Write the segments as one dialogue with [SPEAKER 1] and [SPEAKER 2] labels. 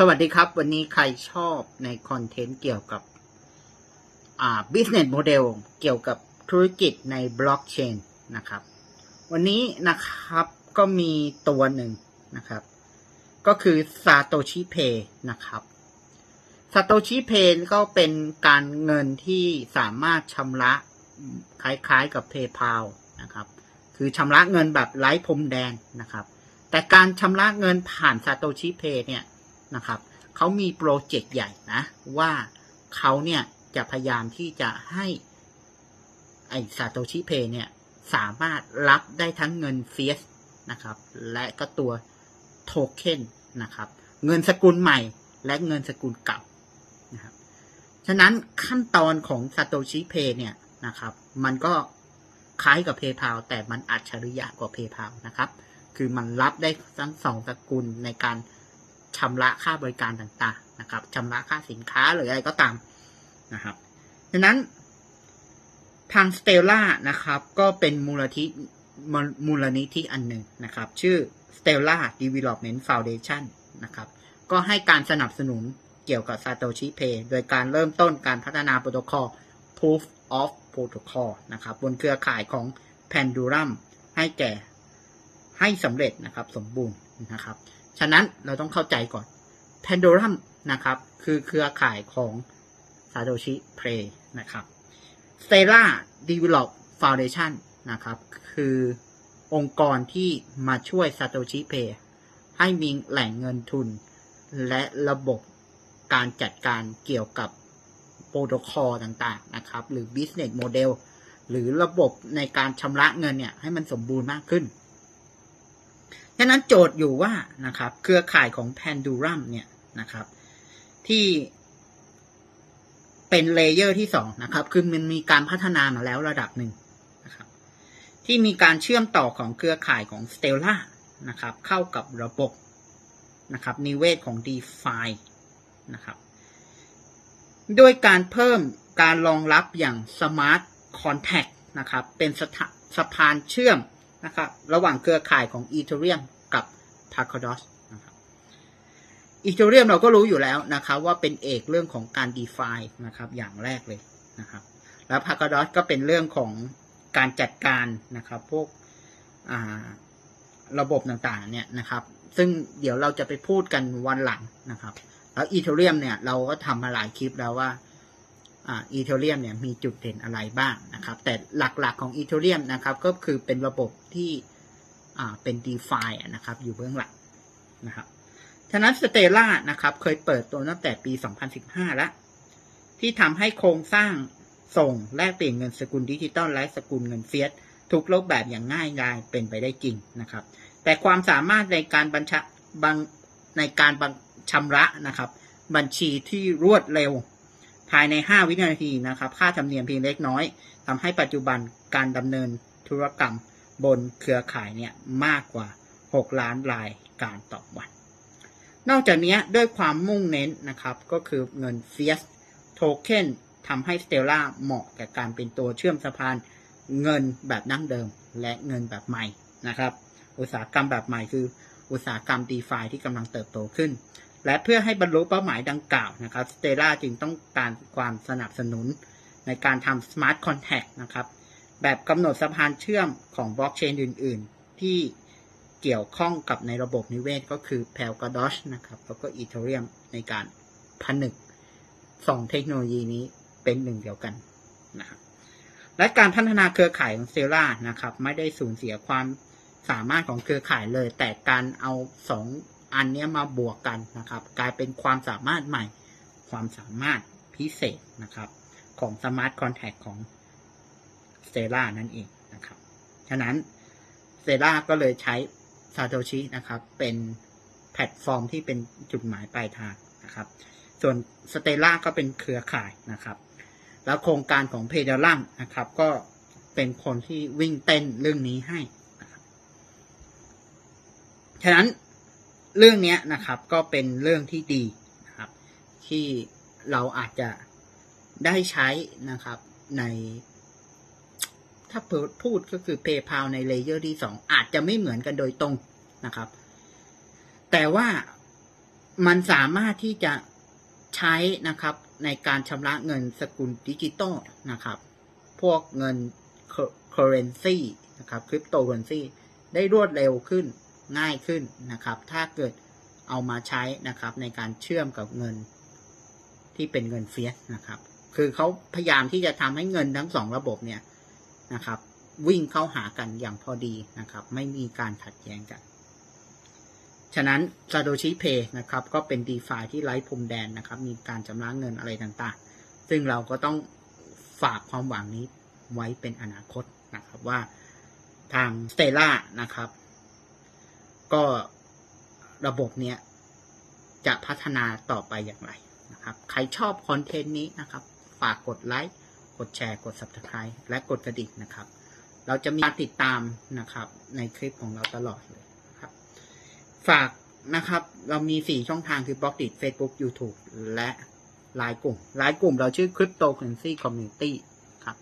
[SPEAKER 1] สวัสดีครับ วันนี้ใครชอบในคอนเทนต์เกี่ยวกับอ่า business model เกี่ยวกับธุรกิจในบล็อกเชนนะครับ วันนี้นะครับก็มีตัวหนึ่งนะครับ ก็คือ Satoshi Pay นะครับ Satoshi Pay ก็เป็นการเงินที่สามารถชำระคล้ายๆกับ PayPal นะครับ คือชำระเงินแบบไร้พรมแดนนะครับ แต่การชำระเงินผ่าน Satoshi Pay เนี่ย นะครับเขามีโปรเจกต์ใหญ่นะว่าเขาเนี่ยจะพยายามที่จะให้ไอซาโตชิเพเนี่ยสามารถรับได้ทั้งเงินเฟียสนะครับและก็ตัวโทเค็นนะครับเงินสกุลใหม่และเงินสกุลเก่านะครับฉะนั้นขั้นตอนของซาโตชิเพเนี่ยนะครับมันก็คล้ายกับ PayPal แต่มันอัจฉริยะกว่า PayPal นะครับ คือมันรับได้ทั้งสองสกุลในการ ชำระค่าบริการต่างๆนะครับชำระค่าสินค้าหรืออะไรก็ตามนะครับฉะนั้นทางสเตลล่านะครับ ก็เป็นมูลนิธิมูลนิธิอันหนึ่งนะครับ ชื่อ Stella Development Foundation นะครับ ก็ให้การสนับสนุนเกี่ยวกับ Satoshi Pay โดยการเริ่มต้นการพัฒนาโปรโตคอล Proof of Protocol นะครับ บนเครือข่ายของ Panduram ให้แก่ให้สำเร็จนะครับสมบูรณ์นะครับ ฉะนั้นเราต้องเข้าใจก่อน Pandorum นะครับ คือเครือข่ายของ Satoshi Pay นะครับ Stella Develop Foundation นะครับ คือองค์กรที่มาช่วย Satoshi Pay ให้มีแหล่งเงินทุน และระบบการจัดการเกี่ยวกับโปรโตคอลต่างๆนะครับ หรือ Business Model หรือระบบในการชำระเงินเนี่ยให้มันสมบูรณ์มากขึ้น ฉะนั้นโจทย์อยู่ว่านะครับเครือข่ายของ Panduram เนี่ยนะครับที่เป็นเลเยอร์ที่สองนะครับ คือมันมีการพัฒนามาแล้วระดับหนึ่งนะครับ ที่มีการเชื่อมต่อของเครือข่ายของ Stella นะครับ เข้ากับระบบนะครับ นิเวศของ DeFi นะครับ ด้วยการเพิ่มการรองรับอย่าง Smart Contract นะครับ เป็นสถาสะพานเชื่อม นะครับระหว่างเครือข่ายของ Ethereum กับ p a c a d o s นะครับ Ethereum เราก็รู้อยู่แล้วนะครับว่าเป็นเอกเรื่องของการ DeFi นะครับอย่างแรกเลยนะครับแล้ว p a c a d o s ก็เป็นเรื่องของการจัดการนะครับพวกระบบต่างๆเนี่ยนะครับซึ่งเดี๋ยวเราจะไปพูดกันวันหลังนะครับ แล้ว Ethereum เนี่ยเราก็ทำมาหลายคลิปแล้วว่า อีเทเรียมเนี่ยมีจุดเด่นอะไรบ้างนะครับ แต่หลักๆของอีเทเรียมนะครับก็คือเป็นระบบที่เป็น d e f i นะครับอยู่เบื้องหลังนะครับฉะนั้นสเตล่านะครับเคยเปิดตัวตั้งแต่ปี 2015 แล้ว ที่ทำให้โครงสร้างส่งแลกเปลี่ยนเงินสกุลดิจิตอลและสกุลเงินเฟียสทุกรูปแบบอย่างง่ายดายเป็นไปได้จริงนะครับ แต่ความสามารถในการบัญชาบังในการบังชำระนะครับ บัญชีที่รวดเร็ว ภายใน 5 วินาทีนะครับ ค่าธรรมเนียมเพียงเล็กน้อยทำให้ปัจจุบันการดำเนินธุรกรรมบนเครือข่ายเนี่ยมากกว่า 6 ล้านรายการต่อวัน นอกจากนี้ด้วยความมุ่งเน้นนะครับก็คือเงินเฟียสโทเค็นทำให้ Stella เหมาะกับการเป็นตัวเชื่อมสะพานเงินแบบนั่งเดิมและเงินแบบใหม่นะครับ อุตสาหกรรมแบบใหม่คืออุตสาหกรรม d e f าที่กำลังเติบโตขึ้น และเพื่อให้บรรลุเป้าหมายดังกล่าวนะครับสเตล่าจึงต้องการความสนับสนุนในการทำ Smart Contract นะครับแบบกำหนดสะพานเชื่อมของบล็อกเชนอื่น ๆ ที่เกี่ยวข้องกับในระบบนิเวศก็คือ p a l g a d o s นะครับแล้วก็ Ethereum ในการผนึกสองเทคโนโลยีนี้เป็นหนึ่งเดียวกันนะครับและการพัฒนาเครือข่ายของเซล่านะครับไม่ได้สูญเสียความสามารถของเครือข่ายเลย แต่การเอาสอง อันนี้มาบวกกันนะครับ กลายเป็นความสามารถใหม่ ความสามารถพิเศษนะครับ ของ Smart Contact ของ s t e l a นั่นเองนะครับ ฉะนั้น s t e l a ก็เลยใช้ Satoshi นะครับ เป็นแพลตฟอร์มที่เป็นจุดหมายปลายทางนะครับ ส่วน Stella ก็เป็นเครือข่ายนะครับ แล้วโครงการของ p e d a l u m นะครับ ก็เป็นคนที่วิ่งเต้นเรื่องนี้ให้ฉะนั้น เรื่องนี้นะครับก็เป็นเรื่องที่ดีนะครับ ที่เราอาจจะได้ใช้นะครับใน ถ้าพูดก็คือ PayPal ในเลเยอร์ที่ 2 อาจจะไม่เหมือนกันโดยตรงนะครับ แต่ว่ามันสามารถที่จะใช้นะครับในการชำระเงินสกุลดิจิตอลนะครับ พวกเงิน currency นะครับคริปโตเคอเรนซีได้รวดเร็วขึ้น ง่ายขึ้นนะครับ ถ้าเกิดเอามาใช้นะครับในการเชื่อมกับเงินที่เป็นเงินเฟียสนะครับ คือเขาพยายามที่จะทำให้เงินทั้งสองระบบเนี่ยนะครับ วิ่งเข้าหากันอย่างพอดีนะครับ ไม่มีการขัดแย้งกัน ฉะนั้น Satoshi Pay นะครับ ก็เป็น d e f i ที่ไร้พรมแดนนะครับ มีการชำระเงินอะไรต่างๆ ซึ่งเราก็ต้องฝากความหวังนี้ไว้เป็นอนาคตนะครับว่าทาง Stella นะครับ ก็ระบบเนี้ยจะพัฒนาต่อไปอย่างไรนะครับ ใครชอบคอนเทนต์นี้นะครับ ฝากกดไลค์ กดแชร์ กด Subscribe และกดกระดิ่งนะครับ เราจะมีติดตามนะครับในคลิปของเราตลอดเลยครับ ฝากนะครับ เรามี 4 ช่องทางคือบล็อกดิ Facebook YouTube และไลน์กลุ่มไลน์กลุ่มเราชื่อ Cryptocurrency Community ครับ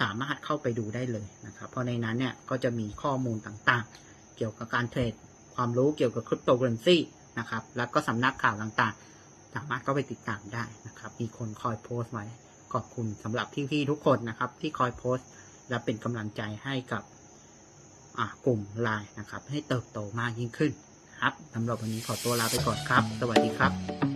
[SPEAKER 1] สามารถเข้าไปดูได้เลยนะครับ เพราะในนั้นเนี่ยก็จะมีข้อมูลต่างๆ เกี่ยวกับการเทรด ความรู้เกี่ยวกับคริปโตเคอเรนซีนะครับ แล้วก็สำนักข่าวต่างๆ สามารถก็ไปติดตามได้นะครับ มีคนคอยโพสต์ไว้ ขอบคุณสำหรับพี่ๆทุกคนนะครับ ที่คอยโพสต์ และเป็นกำลังใจให้กับกลุ่มไลน์นะครับ ให้เติบโตมากยิ่งขึ้นครับสำหรับวันนี้ขอตัวลาไปก่อนครับ สวัสดีครับ